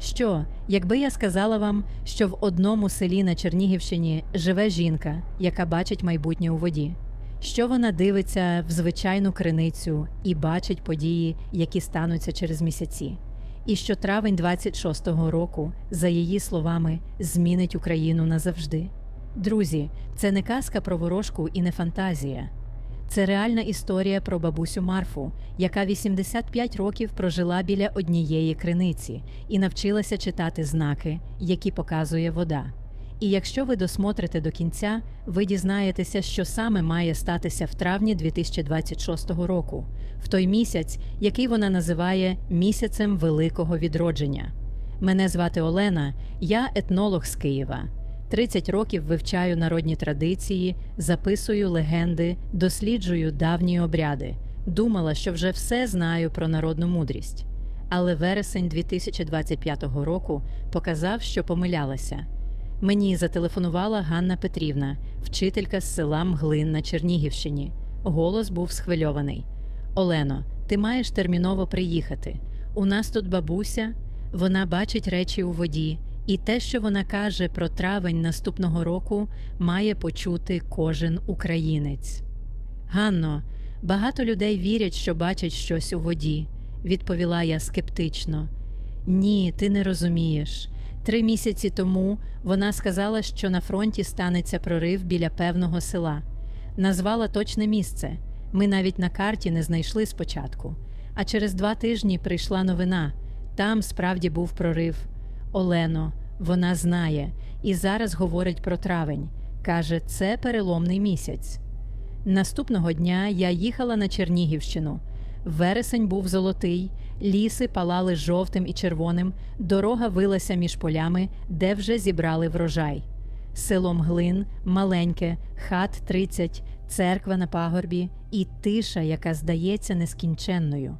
Що, якби я сказала вам, що в одному селі на Чернігівщині живе жінка, яка бачить майбутнє у воді? Що вона дивиться в звичайну криницю і бачить події, які стануться через місяці? І що травень 26-го року, за її словами, змінить Україну назавжди? Друзі, це не казка про ворожку і не фантазія. Це реальна історія про бабусю Марфу, яка 85 років прожила біля однієї криниці і навчилася читати знаки, які показує вода. І якщо ви досмотрите до кінця, ви дізнаєтеся, що саме має статися в травні 2026 року, в той місяць, який вона називає місяцем великого відродження. Мене звати Олена, я етнолог з Києва. 30 років вивчаю народні традиції, записую легенди, досліджую давні обряди. Думала, що вже все знаю про народну мудрість. Але вересень 2025 року показав, що помилялася. Мені зателефонувала Ганна Петрівна, вчителька з села Мглин на Чернігівщині. Голос був схвильований. Олено, ти маєш терміново приїхати. У нас тут бабуся, вона бачить речі у воді, і те, що вона каже про травень наступного року, має почути кожен українець. Ганно, багато людей вірять, що бачать щось у воді, відповіла я скептично. Ні, ти не розумієш. Три місяці тому вона сказала, що на фронті станеться прорив біля певного села. Назвала точне місце. Ми навіть на карті не знайшли спочатку. А через два тижні прийшла новина. Там справді був прорив. Олено, вона знає і зараз говорить про травень. Каже, це переломний місяць. Наступного дня я їхала на Чернігівщину. Вересень був золотий, ліси палали жовтим і червоним, дорога вилася між полями, де вже зібрали врожай. Село Мглин, маленьке, хат 30, церква на пагорбі і тиша, яка здається нескінченною.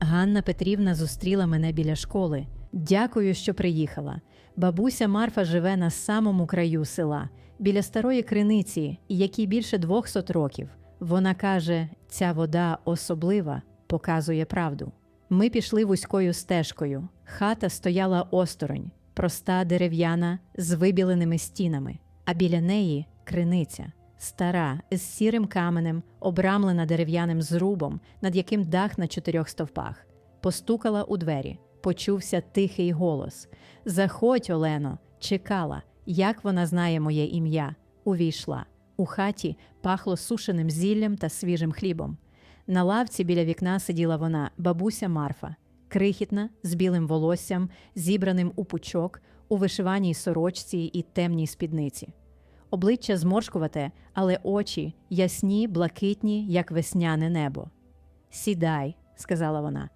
Ганна Петрівна зустріла мене біля школи. Дякую, що приїхала. Бабуся Марфа живе на самому краю села, біля старої криниці, якій більше 200 років. Вона каже, ця вода особлива, показує правду. Ми пішли вузькою стежкою. Хата стояла осторонь, проста дерев'яна з вибіленими стінами, а біля неї криниця, стара, з сірим каменем, обрамлена дерев'яним зрубом, над яким дах на чотирьох стовпах. Постукала у двері. Почувся тихий голос: Заходь, Олено, чекала, як вона знає моє ім'я. Увійшла. У хаті пахло сушеним зіллям та свіжим хлібом. На лавці біля вікна сиділа вона, бабуся Марфа, крихітна, з білим волоссям, зібраним у пучок, у вишиваній сорочці і темній спідниці. Обличчя зморшкувате, але очі ясні, блакитні, як весняне небо. Сідай, сказала вона.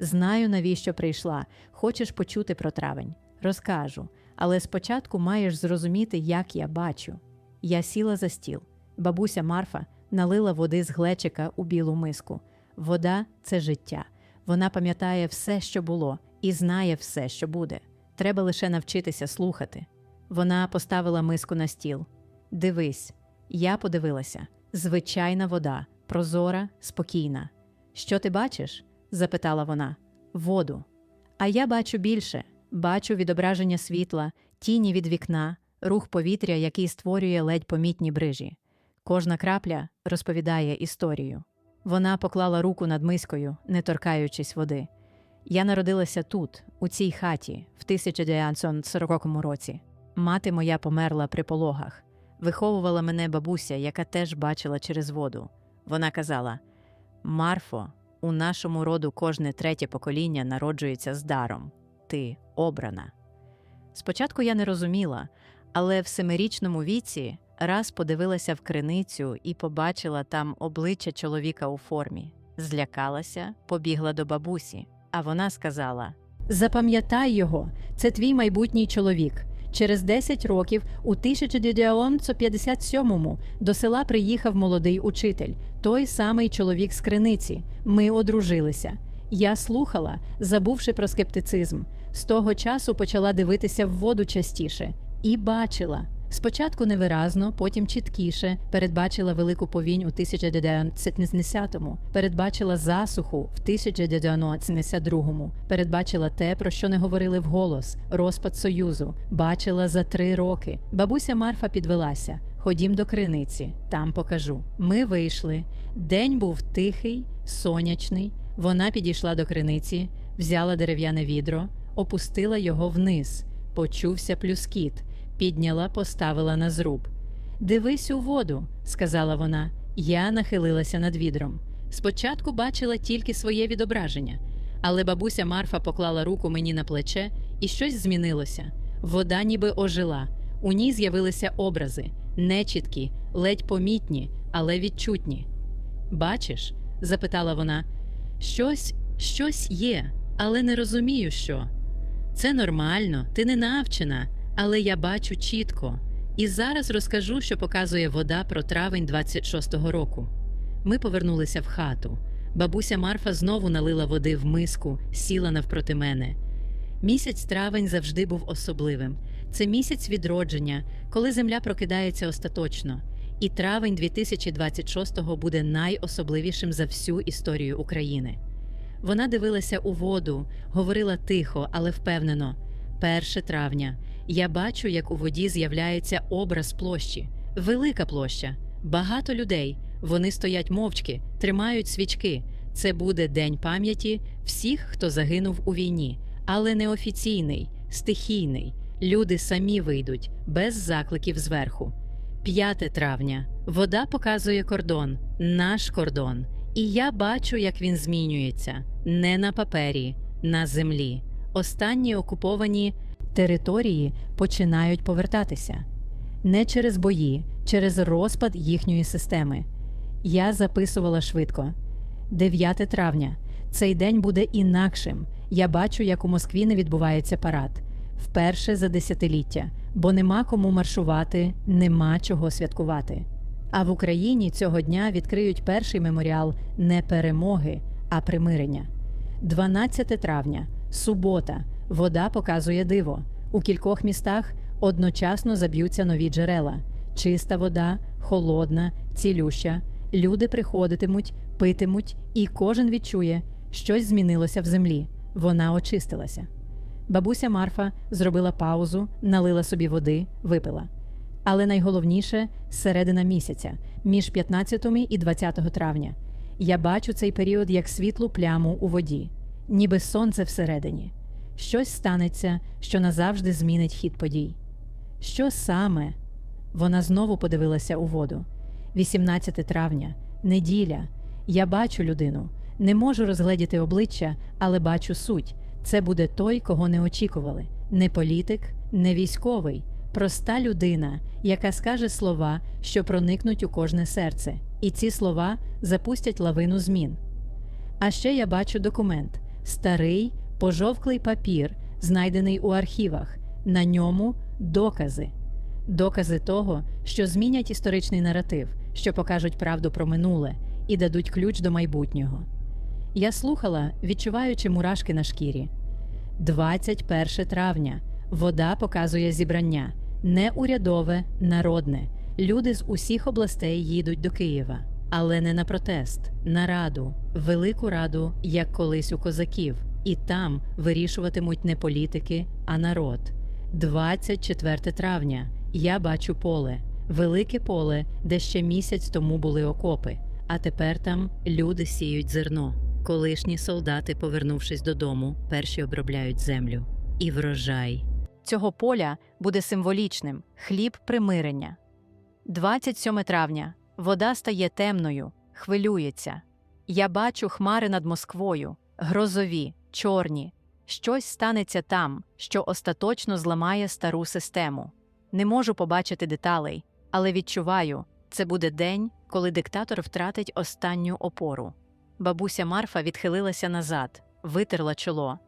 Знаю, навіщо прийшла. Хочеш почути про травень. Розкажу, але спочатку маєш зрозуміти, як я бачу. Я сіла за стіл. Бабуся Марфа налила води з глечика у білу миску. Вода це життя. Вона пам'ятає все, що було, і знає все, що буде. Треба лише навчитися слухати. Вона поставила миску на стіл. Дивись, я подивилася. Звичайна вода, прозора, спокійна. Що ти бачиш? Запитала вона. Воду. А я бачу більше бачу відображення світла, тіні від вікна, рух повітря, який створює ледь помітні брижі. Кожна крапля розповідає історію. Вона поклала руку над мискою, не торкаючись води. Я народилася тут, у цій хаті, в 1940 році. Мати моя померла при пологах. Виховувала мене бабуся, яка теж бачила через воду. Вона казала: Марфо, у нашому роду кожне третє покоління народжується з даром. Ти обрана. Спочатку я не розуміла, але в семирічному віці раз подивилася в криницю і побачила там обличчя чоловіка у формі. Злякалася, побігла до бабусі, а вона сказала: Запам'ятай його, це твій майбутній чоловік. Через 10 років, у 1957-му, до села приїхав молодий учитель, той самий чоловік з криниці. Ми одружилися. Я слухала, забувши про скептицизм. З того часу почала дивитися в воду частіше і бачила. Спочатку невиразно, потім чіткіше передбачила велику повінь у 1970-му, передбачила засуху в 1972-му, передбачила те, про що не говорили вголос, розпад союзу, бачила за три роки. Бабуся Марфа підвелася. Ходім до криниці, там покажу. Ми вийшли. День був тихий, сонячний. Вона підійшла до криниці, взяла дерев'яне відро, опустила його вниз. Почувся плюскіт, підняла, поставила на зруб. Дивись у воду, сказала вона. Я нахилилася над відром. Спочатку бачила тільки своє відображення, але бабуся Марфа поклала руку мені на плече, і щось змінилося. Вода ніби ожила. У ній з'явилися образи, нечіткі, ледь помітні, але відчутні. Бачиш? запитала вона. Щось, щось є, але не розумію, що. Це нормально, ти не навчена, але я бачу чітко. І зараз розкажу, що показує вода про травень 26-го року. Ми повернулися в хату. Бабуся Марфа знову налила води в миску, сіла навпроти мене. Місяць травень завжди був особливим. Це місяць відродження, коли земля прокидається остаточно. І травень 2026-го буде найособливішим за всю історію України. Вона дивилася у воду, говорила тихо, але впевнено. 1 травня. Я бачу, як у воді з'являється образ площі, велика площа, багато людей. Вони стоять мовчки, тримають свічки. Це буде день пам'яті всіх, хто загинув у війні, але не офіційний, стихійний. Люди самі вийдуть без закликів зверху. 5 травня. Вода показує кордон, наш кордон. І я бачу, як він змінюється не на папері, на землі. Останні окуповані території починають повертатися не через бої, через розпад їхньої системи. Я записувала швидко. 9 травня. Цей день буде інакшим. Я бачу, як у Москві не відбувається парад. Вперше за десятиліття, бо нема кому маршувати, нема чого святкувати. А в Україні цього дня відкриють перший меморіал не перемоги, а примирення. 12 травня, субота. Вода показує диво. У кількох містах одночасно заб'ються нові джерела. Чиста вода, холодна, цілюща. Люди приходитимуть, питимуть, і кожен відчує, щось змінилося в землі. Вона очистилася. Бабуся Марфа зробила паузу, налила собі води, випила. Але найголовніше середина місяця, між 15 і 20 травня. Я бачу цей період як світлу пляму у воді, ніби сонце всередині. Щось станеться, що назавжди змінить хід подій. Що саме? Вона знову подивилася у воду. 18 травня, неділя. Я бачу людину. Не можу розгледіти обличчя, але бачу суть. Це буде той, кого не очікували. Не політик, не військовий, проста людина, яка скаже слова, що проникнуть у кожне серце, і ці слова запустять лавину змін. А ще я бачу документ старий, пожовклий папір, знайдений у архівах. На ньому докази. Докази того, що змінять історичний наратив, що покажуть правду про минуле і дадуть ключ до майбутнього. Я слухала, відчуваючи мурашки на шкірі. 21 травня. Вода показує зібрання не урядове, народне. Люди з усіх областей їдуть до Києва, але не на протест, на раду, велику раду, як колись у козаків, і там вирішуватимуть не політики, а народ. 24 травня. Я бачу поле, велике поле, де ще місяць тому були окопи, а тепер там люди сіють зерно. Колишні солдати, повернувшись додому, перші обробляють землю. І врожай. Цього поля буде символічним хліб примирення. 27 травня. Вода стає темною, хвилюється. Я бачу хмари над Москвою, грозові, чорні. Щось станеться там, що остаточно зламає стару систему. Не можу побачити деталей, але відчуваю, це буде день, коли диктатор втратить останню опору. Бабуся Марфа відхилилася назад, витерла чоло.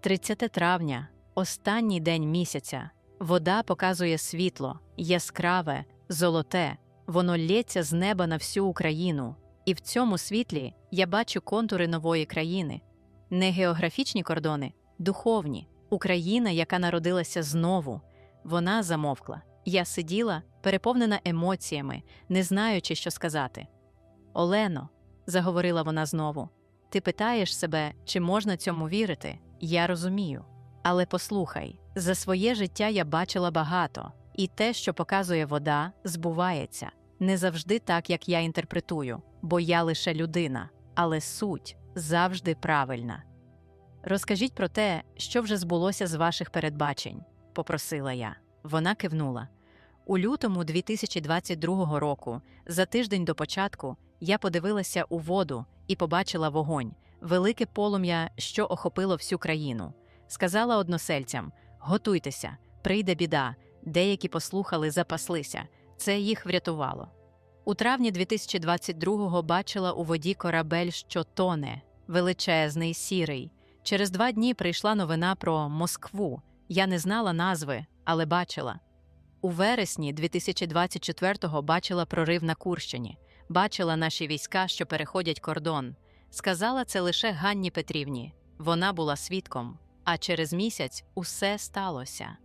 30 травня, останній день місяця. Вода показує світло, яскраве, золоте, воно лється з неба на всю Україну. І в цьому світлі я бачу контури нової країни. Не географічні кордони, духовні. Україна, яка народилася знову. Вона замовкла. Я сиділа, переповнена емоціями, не знаючи, що сказати. Олено, заговорила вона знову, ти питаєш себе, чи можна цьому вірити? Я розумію. Але послухай, за своє життя я бачила багато, і те, що показує вода, збувається не завжди так, як я інтерпретую, бо я лише людина, але суть завжди правильна. Розкажіть про те, що вже збулося з ваших передбачень, попросила я. Вона кивнула. У лютому 2022 року, за тиждень до початку, я подивилася у воду і побачила вогонь, велике полум'я, що охопило всю країну. Сказала односельцям: готуйтеся, прийде біда. Деякі послухали, запаслися. Це їх врятувало. У травні 2022-го бачила у воді корабель, що тоне, величезний, сірий. Через два дні прийшла новина про Москву. Я не знала назви, але бачила. У вересні 2024-го бачила прорив на Курщині, бачила наші війська, що переходять кордон. Сказала це лише Ганні Петрівні. Вона була свідком, а через місяць усе сталося.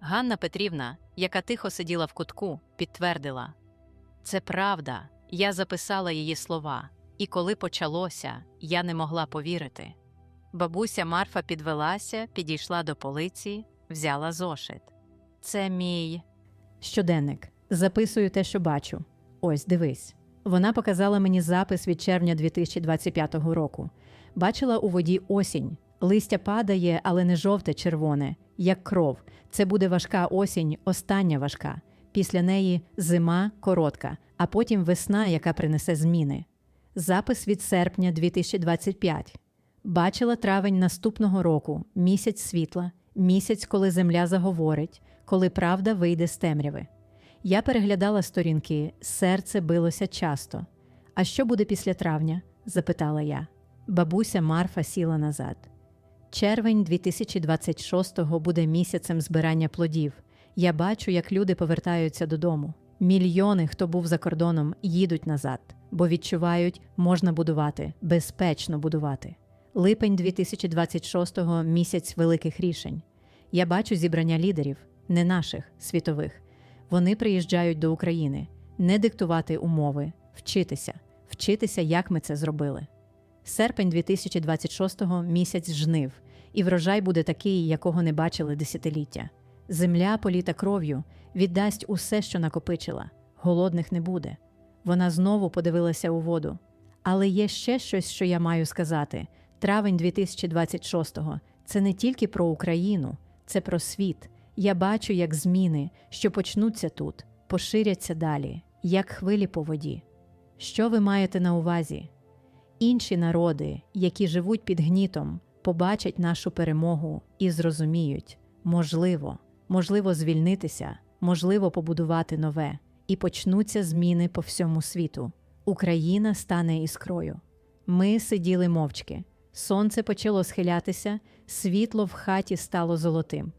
Ганна Петрівна, яка тихо сиділа в кутку, підтвердила це правда, я записала її слова, і коли почалося, я не могла повірити. Бабуся Марфа підвелася, підійшла до полиці, взяла зошит. Це мій щоденник. Записую те, що бачу. Ось дивись. Вона показала мені запис від червня 2025 року. Бачила у воді осінь. Листя падає, але не жовте, червоне, як кров. Це буде важка осінь, остання важка. Після неї зима коротка, а потім весна, яка принесе зміни. Запис від серпня 2025. Бачила травень наступного року, місяць світла, місяць, коли земля заговорить, коли правда вийде з темряви. Я переглядала сторінки, серце билося часто. А що буде після травня? запитала я. Бабуся Марфа сіла назад. Червень 2026-го буде місяцем збирання плодів. Я бачу, як люди повертаються додому. Мільйони, хто був за кордоном, їдуть назад, бо відчувають, можна будувати, безпечно будувати. Липень 2026-го місяць великих рішень. Я бачу зібрання лідерів, не наших, світових. Вони приїжджають до України, не диктувати умови, вчитися, вчитися, як ми це зробили. Серпень 2026-го місяць жнив, і врожай буде такий, якого не бачили десятиліття. Земля, політа кров'ю, віддасть усе, що накопичила, голодних не буде. Вона знову подивилася у воду. Але є ще щось, що я маю сказати. Травень 2026-го – це не тільки про Україну, це про світ. Я бачу, як зміни, що почнуться тут, поширяться далі, як хвилі по воді. Що ви маєте на увазі? Інші народи, які живуть під гнітом, побачать нашу перемогу і зрозуміють можливо, можливо, звільнитися, можливо, побудувати нове, і почнуться зміни по всьому світу. Україна стане іскрою. Ми сиділи мовчки. Сонце почало схилятися, світло в хаті стало золотим.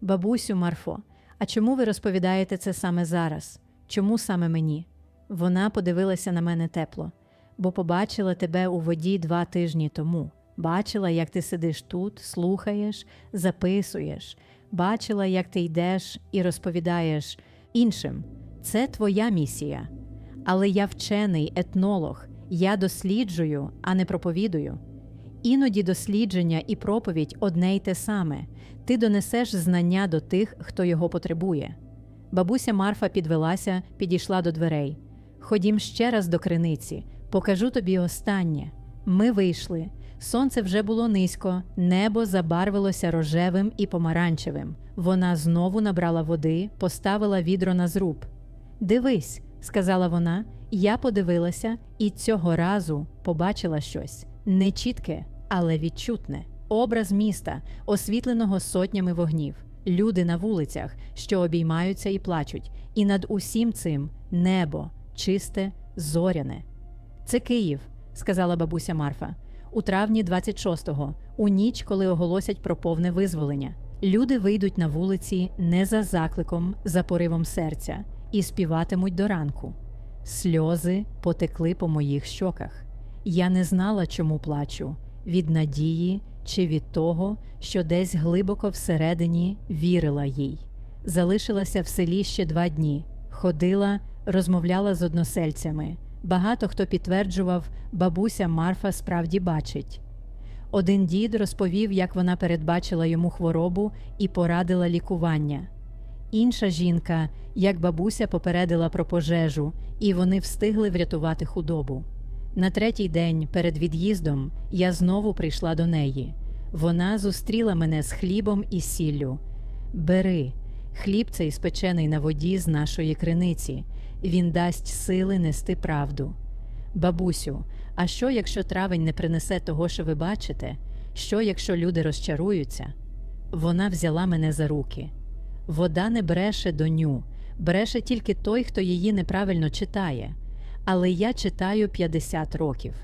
Бабусю Марфо, а чому ви розповідаєте це саме зараз? Чому саме мені? Вона подивилася на мене тепло, бо побачила тебе у воді два тижні тому. Бачила, як ти сидиш тут, слухаєш, записуєш, бачила, як ти йдеш і розповідаєш іншим. Це твоя місія. Але я вчений етнолог, я досліджую, а не проповідую. Іноді дослідження і проповідь одне й те саме ти донесеш знання до тих, хто його потребує. Бабуся Марфа підвелася, підійшла до дверей. Ходім ще раз до криниці, покажу тобі останнє. Ми вийшли. Сонце вже було низько, небо забарвилося рожевим і помаранчевим. Вона знову набрала води, поставила відро на зруб. Дивись, сказала вона, я подивилася і цього разу побачила щось нечітке, але відчутне. Образ міста, освітленого сотнями вогнів, люди на вулицях, що обіймаються і плачуть, і над усім цим небо, чисте, зоряне. Це Київ, сказала бабуся Марфа. У травні 26-го, у ніч, коли оголосять про повне визволення. Люди вийдуть на вулиці не за закликом, за поривом серця, і співатимуть до ранку. Сльози потекли по моїх щоках. Я не знала, чому плачу від надії чи від того, що десь глибоко всередині вірила їй. залишилася в селі ще два дні. Ходила, розмовляла з односельцями. Багато хто підтверджував, бабуся Марфа справді бачить. Один дід розповів, як вона передбачила йому хворобу і порадила лікування. Інша жінка, як бабуся попередила про пожежу, і вони встигли врятувати худобу. На третій день перед від'їздом я знову прийшла до неї. Вона зустріла мене з хлібом і сіллю. Бери, хліб цей спечений на воді з нашої криниці. Він дасть сили нести правду. Бабусю, а що, якщо травень не принесе того, що ви бачите? Що, якщо люди розчаруються? Вона взяла мене за руки. Вода не бреше доню, бреше тільки той, хто її неправильно читає. Але я читаю 50 років,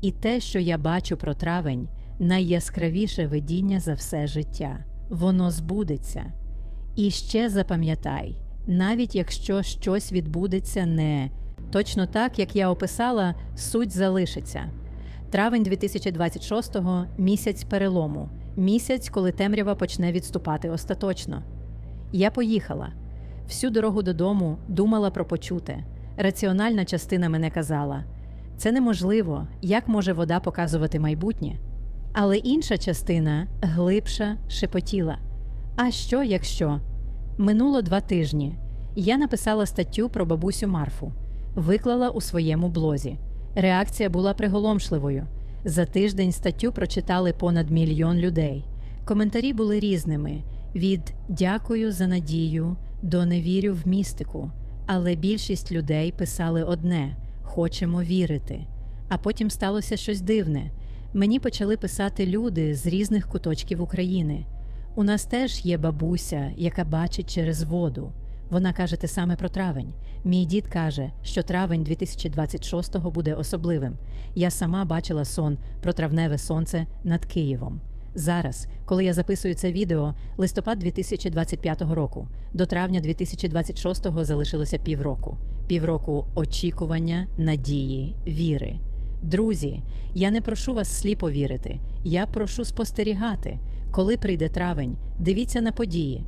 і те, що я бачу про травень, найяскравіше видіння за все життя. Воно збудеться. І ще запам'ятай, навіть якщо щось відбудеться не точно так, як я описала, суть залишиться. Травень 2026-го – місяць перелому, місяць, коли темрява почне відступати остаточно. Я поїхала. Всю дорогу додому думала про почуте. Раціональна частина мене казала: це неможливо, як може вода показувати майбутнє. Але інша частина, глибша, шепотіла. А що, якщо? Минуло два тижні. Я написала статтю про бабусю Марфу, виклала у своєму блозі. Реакція була приголомшливою. За тиждень статтю прочитали понад мільйон людей. Коментарі були різними: від дякую за надію до не вірю в містику. Але більшість людей писали одне хочемо вірити. А потім сталося щось дивне. Мені почали писати люди з різних куточків України. У нас теж є бабуся, яка бачить через воду. Вона каже те саме про травень. Мій дід каже, що травень 2026-го буде особливим. Я сама бачила сон про травневе сонце над Києвом. Зараз, коли я записую це відео, листопад 2025 року, до травня 2026 залишилося півроку. Півроку очікування, надії, віри. Друзі, я не прошу вас сліпо вірити, я прошу спостерігати. Коли прийде травень, дивіться на події.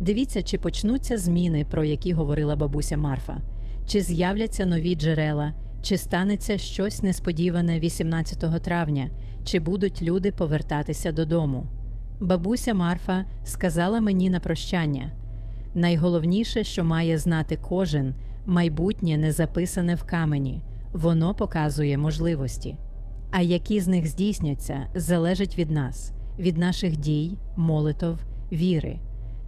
Дивіться, чи почнуться зміни, про які говорила бабуся Марфа, чи з'являться нові джерела, чи станеться щось несподіване 18 травня, чи будуть люди повертатися додому. Бабуся Марфа сказала мені на прощання найголовніше, що має знати кожен, майбутнє не записане в камені, воно показує можливості. А які з них здійсняться, залежить від нас, від наших дій, молитов, віри.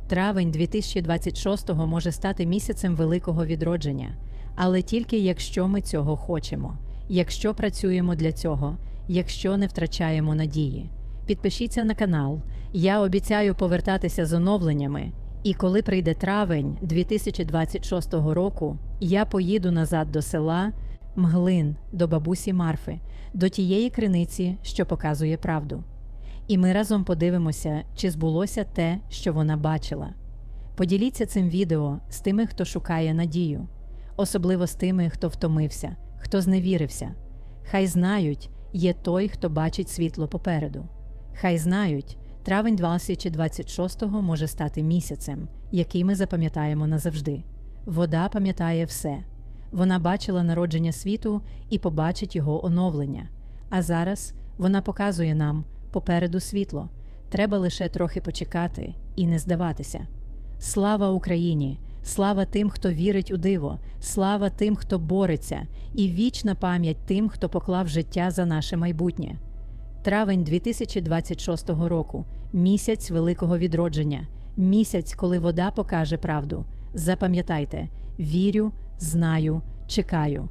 Травень 2026-го може стати місяцем великого відродження, але тільки якщо ми цього хочемо, якщо працюємо для цього, якщо не втрачаємо надії. Підпишіться на канал. Я обіцяю повертатися з оновленнями. І коли прийде травень 2026 року, я поїду назад до села Мглин, до бабусі Марфи, до тієї криниці, що показує правду. І ми разом подивимося, чи збулося те, що вона бачила. Поділіться цим відео з тими, хто шукає надію, особливо з тими, хто втомився, хто зневірився. Хай знають, є той, хто бачить світло попереду. Хай знають, травень 2026-го може стати місяцем, який ми запам'ятаємо назавжди. Вода пам'ятає все. Вона бачила народження світу і побачить його оновлення. А зараз вона показує нам попереду світло. Треба лише трохи почекати і не здаватися. Слава Україні! Слава тим, хто вірить у диво, слава тим, хто бореться, і вічна пам'ять тим, хто поклав життя за наше майбутнє. Травень 2026 року місяць великого відродження, місяць, коли вода покаже правду. Запам'ятайте, вірю, знаю, чекаю.